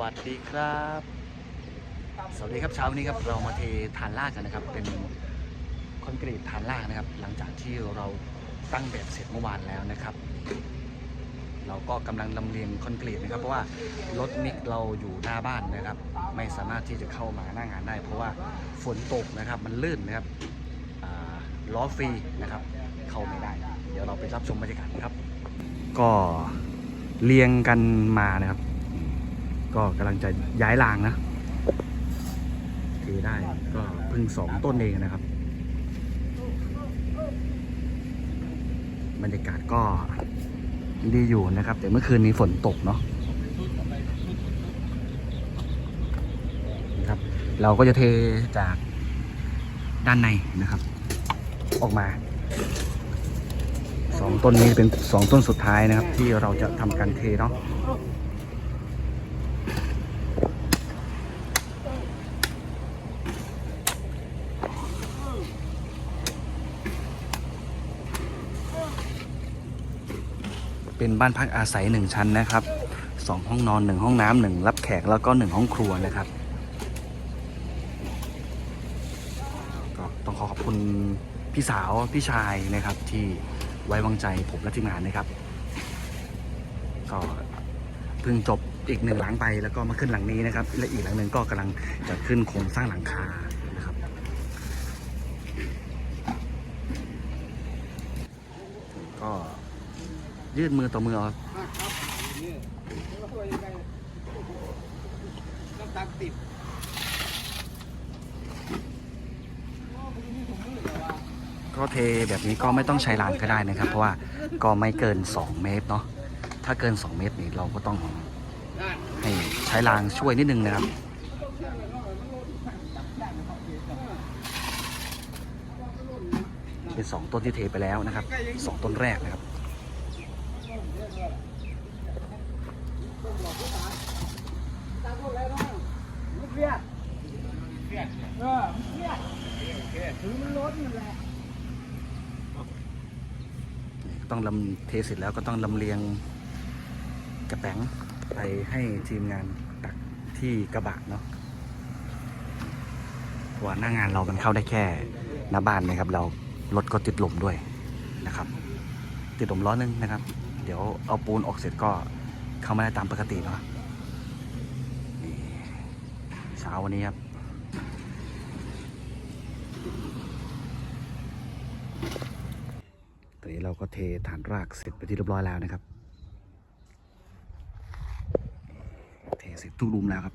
วัสดีครับ สวัสดีครับเช้านี้ครับเรามาเทฐานลากกันนะครับ เป็นคอนกรีตฐานลากนะครับ หลังจากที่เราตั้งแบบเสร็จเมื่อวานแล้วนะครับ เราก็กำลังลำเลียงคอนกรีตนะครับ เพราะว่ารถมิกเราอยู่หน้าบ้านนะครับ ไม่สามารถที่จะเข้ามาหน้างานได้ เพราะว่าฝนตกนะครับมันลื่นนะครับล้อฟรีนะครับ เข้าไม่ได้ เดี๋ยวเราไปรับชมบรรยากาศนะครับ ก็เรียงกันมานะครับ ก็กำลังจะย้ายรางนะเทได้ก็เพิ่งสองต้นเองนะครับ บรรยากาศก็ดีอยู่นะครับ แต่เมื่อคืนนี้ฝนตกเนาะนะครับ เราก็จะเทจากด้านในนะครับ ออกมาสองต้นนี้เป็นสองต้นสุดท้ายนะครับ ที่เราจะทำการเทเนาะ เป็นบ้านพักอาศัยหนึ่งชั้นนะครับสองห้องนอนหนึ่งห้องน้ำหนึ่งรับแขกแล้วก็หนึ่งห้องครัวนะครับก็ต้องขอขอบคุณพี่สาวพี่ชายนะครับที่ไว้วางใจผมและทีมงานนะครับก็เพิ่งจบอีกหนึ่งหลังไปแล้วก็มาขึ้นหลังนี้นะครับและอีกหลังหนึ่งก็กำลังจะขึ้นโครงสร้างหลังคานะครับก็ ยื่นมือต่อมือเอาน้ำตาลติดก็เทแบบนี้ก็ไม่ต้องใช้ลานก็ได้นะครับ เพราะว่าก็ไม่เกิน 2 เมตรเนาะถ้าเกิน 2 เมตรนี่เราก็ต้องให้ใช้รางช่วยนิดนึงนะครับเป็น 2 ต้นที่เทไปแล้วนะครับ 2 ต้นแรกนะครับ ตาคนแล้วน้องมันเครียดเครียดเออมันเครียดถือ มันล้นนั่นแหละต้องลำเทเสร็จแล้วก็ต้องลำเลียงกระแป๋งไปให้ทีมงานตักที่กระบะเนาะว่าหน้างานเรามันเข้าได้แค่หน้าบ้านนะครับ เรารถก็ติดลมด้วยนะครับ ติดลมล้อนึงนะครับ เดี๋ยวเอาปูนออกเสร็จก็เข้ามาได้ตามปกติเนาะนี่เช้าวันนี้ครับ ตอนนี้ เราก็เทฐานรากเสร็จไปที่เรียบร้อยแล้วนะครับ เทเสร็จทุกรูมแล้วครับ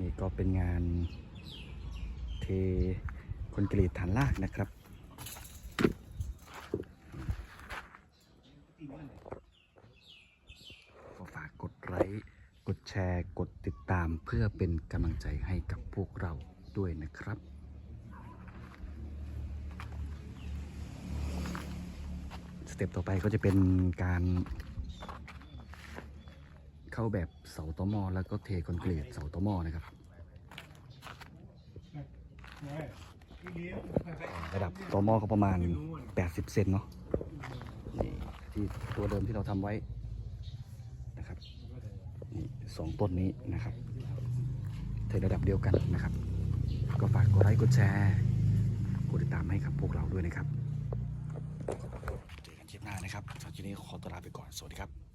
นี่ก็เป็นงานเทคอนกรีตฐานรากนะครับก็ฝากกดไลค์กดแชร์ กดติดตามเพื่อเป็นกำลังใจให้กับพวกเราด้วยนะครับ ส เต็ปต่อไปก็จะเป็นการ เข้าแบบเสาตอมอแล้วก็เทคอนกรีตเสาตอมอนะครับ ระดับตอมอก็ประมาณ 80 เซนเนาะนี่ที่ตัวเดิมที่เราทำไว้นะครับนี่สองต้นนี้นะครับเทระดับเดียวกันนะครับ ก็ฝากกดไลค์กดแชร์กดติดตามให้กับพวกเราด้วยนะครับ หน้านะครับสำหรับคลิปนี้ขอตัวลาไปก่อน สวัสดีครับ